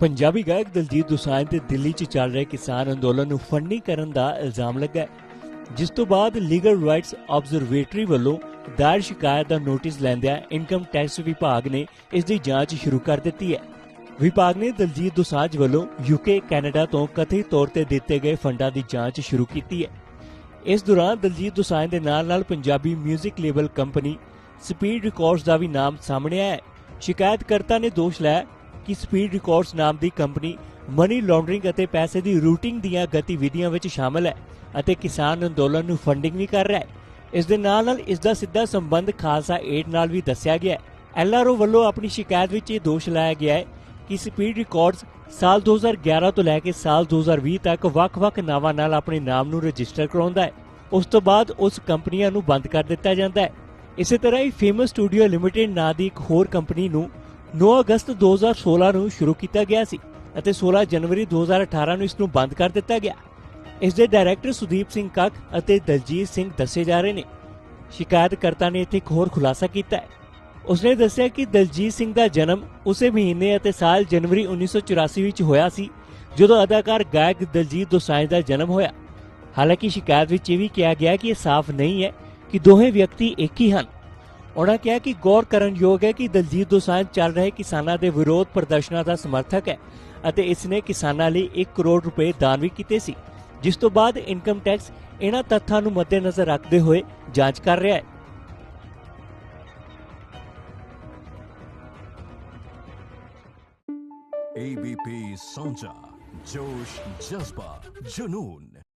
ਪੰਜਾਬੀ ਗਾਇਕ ਦਲਜੀਤ ਦੋਸਾਂਝ ਤੇ ਦਿੱਲੀ 'ਚ ਚੱਲ ਰਹੇ ਕਿਸਾਨ ਅੰਦੋਲਨ ਨੂੰ ਫੰਡਿੰਗ ਕਰਨ ਦਾ ਇਲਜ਼ਾਮ ਲੱਗਾ ਹੈ, ਜਿਸ ਤੋਂ ਬਾਅਦ ਲੀਗਲ ਰਾਈਟਸ ਆਬਜ਼ਰਵੇਟਰੀ ਵੱਲੋਂ ਦਾਇਰ ਸ਼ਿਕਾਇਤ ਦਾ ਨੋਟਿਸ ਲੈਂਦਿਆਂ ਇਨਕਮ ਟੈਕਸ ਵਿਭਾਗ ਨੇ ਇਸ ਦੀ ਜਾਂਚ ਸ਼ੁਰੂ ਕਰ ਦਿੱਤੀ ਹੈ। ਵਿਭਾਗ ਨੇ ਦਲਜੀਤ ਦੋਸਾਂਝ ਵੱਲੋਂ ਯੂਕੇ ਕੈਨੇਡਾ ਤੋਂ ਕਥਿਤ ਤੌਰ ਤੇ ਦਿੱਤੇ ਗਏ ਫੰਡਾਂ ਦੀ ਜਾਂਚ ਸ਼ੁਰੂ ਕੀਤੀ ਹੈ। ਇਸ ਦੌਰਾਨ ਦਲਜੀਤ ਦੋਸਾਂਝ ਦੇ ਨਾਲ-ਨਾਲ Punjabi 뮤직 label company Speed Records ਦਾ ਵੀ ਨਾਮ ਸਾਹਮਣੇ ਆਇਆ ਹੈ। ਸ਼ਿਕਾਇਤਕਰਤਾ ਨੇ ਦੋਸ਼ ਲਾਇਆ ਕਿ ਸਪੀਡ ਰਿਕਾਰਡਸ ਨਾਮ ਦੀ ਕੰਪਨੀ ਮਨੀ ਲਾਂਡਰਿੰਗ ਅਤੇ ਪੈਸੇ ਦੀ ਰੂਟਿੰਗ ਦੀਆਂ ਗਤੀਵਿਧੀਆਂ ਵਿੱਚ ਸ਼ਾਮਲ ਹੈ ਅਤੇ ਕਿਸਾਨ ਅੰਦੋਲਨ ਨੂੰ ਫੰਡਿੰਗ ਵੀ ਕਰ ਰਿਹਾ ਹੈ। ਇਸ ਦੇ ਨਾਲ-ਨਾਲ ਇਸ ਦਾ ਸਿੱਧਾ ਸੰਬੰਧ ਖਾਲਸਾ ਏਡ ਨਾਲ ਵੀ ਦੱਸਿਆ ਗਿਆ ਹੈ। ਐਲਆਰਓ ਵੱਲੋਂ ਆਪਣੀ ਸ਼ਿਕਾਇਤ ਵਿੱਚ ਇਹ ਦੋਸ਼ ਲਾਇਆ ਗਿਆ ਹੈ ਕਿ ਸਪੀਡ ਰਿਕਾਰਡਸ ਸਾਲ 2011 ਤੋਂ ਲੈ ਕੇ ਸਾਲ 2020 ਤੱਕ ਵੱਖ-ਵੱਖ ਨਾਵਾਂ ਨਾਲ ਆਪਣੇ ਨਾਮ ਨੂੰ ਰਜਿਸਟਰ ਕਰਾਉਂਦਾ ਹੈ। ਉਸ ਤੋਂ ਬਾਅਦ ਉਸ ਕੰਪਨੀਆਂ ਨੂੰ ਬੰਦ ਕਰ ਦਿੱਤਾ ਜਾਂਦਾ ਹੈ। ਇਸੇ ਤਰ੍ਹਾਂ ਹੀ ਫੇਮਸ ਸਟੂਡੀਓ ਲਿਮਿਟਿਡ ਨਾਂ ਦੀ ਇੱਕ ਹੋਰ ਕੰਪਨੀ ਨੂੰ 9 ਅਗਸਤ 2016 ਨੂੰ ਸ਼ੁਰੂ ਕੀਤਾ ਗਿਆ ਸੀ ਅਤੇ 16 ਜਨਵਰੀ 2018 ਨੂੰ ਇਸ ਨੂੰ ਬੰਦ ਕਰ ਦਿੱਤਾ ਗਿਆ। ਇਸ ਦੇ ਡਾਇਰੈਕਟਰ ਸੁਦੀਪ ਸਿੰਘ ਕੱਕ ਅਤੇ ਦਲਜੀਤ ਸਿੰਘ ਦੱਸੇ ਜਾ ਰਹੇ ਨੇ। ਸ਼ਿਕਾਇਤਕਰਤਾ ਨੇ ਇੱਥੇ ਇੱਕ ਹੋਰ ਖੁਲਾਸਾ ਕੀਤਾ ਹੈ। ਉਸਨੇ ਦੱਸਿਆ ਕਿ ਦਲਜੀਤ ਸਿੰਘ ਦਾ ਜਨਮ ਉਸੇ ਮਹੀਨੇ ਅਤੇ ਸਾਲ ਜਨਵਰੀ 1984 ਵਿੱਚ ਹੋਇਆ ਸੀ, ਜਦੋਂ ਅਦਾਕਾਰ ਗਾਇਕ ਦਲਜੀਤ ਦੋਸਾਂਝ ਦਾ ਜਨਮ ਹੋਇਆ। ਹਾਲਾਂਕਿ ਸ਼ਿਕਾਇਤ ਵਿੱਚ ਇਹ ਵੀ ਕਿਹਾ ਗਿਆ ਕਿ ਇਹ ਸਾਫ਼ ਨਹੀਂ ਹੈ ਕਿ ਦੋਹੇ ਵਿਅਕਤੀ ਇੱਕ ਹੀ ਹਨ। ਉਹਨਾਂ ਕਿਹਾ ਕਿ ਗੌਰ ਕਰਨ ਯੋਗ ਹੈ ਕਿ ਦਲਜੀਤ ਦੋਸਾਂਝ ਚੱਲ ਰਹੇ ਕਿਸਾਨਾਂ ਦੇ ਵਿਰੋਧ ਪ੍ਰਦਰਸ਼ਨਾਂ ਦਾ ਸਮਰਥਕ ਹੈ ਅਤੇ ਇਸ ਨੇ ਕਿਸਾਨਾਂ ਲਈ 1 ਕਰੋੜ ਰੁਪਏ ਦਾਨ ਵੀ ਕੀਤੇ ਸੀ ਜਿਸ ਤੋਂ ਬਾਅਦ ਇਨਕਮ ਟੈਕਸ ਇਹਨਾਂ ਤੱਥਾਂ ਨੂੰ ਮੱਦੇਨਜ਼ਰ ਰੱਖਦੇ ਹੋਏ ਜਾਂਚ ਕਰ ਰਿਹਾ ਹੈ ABP Sonja, Josh, Jazba, Junoon.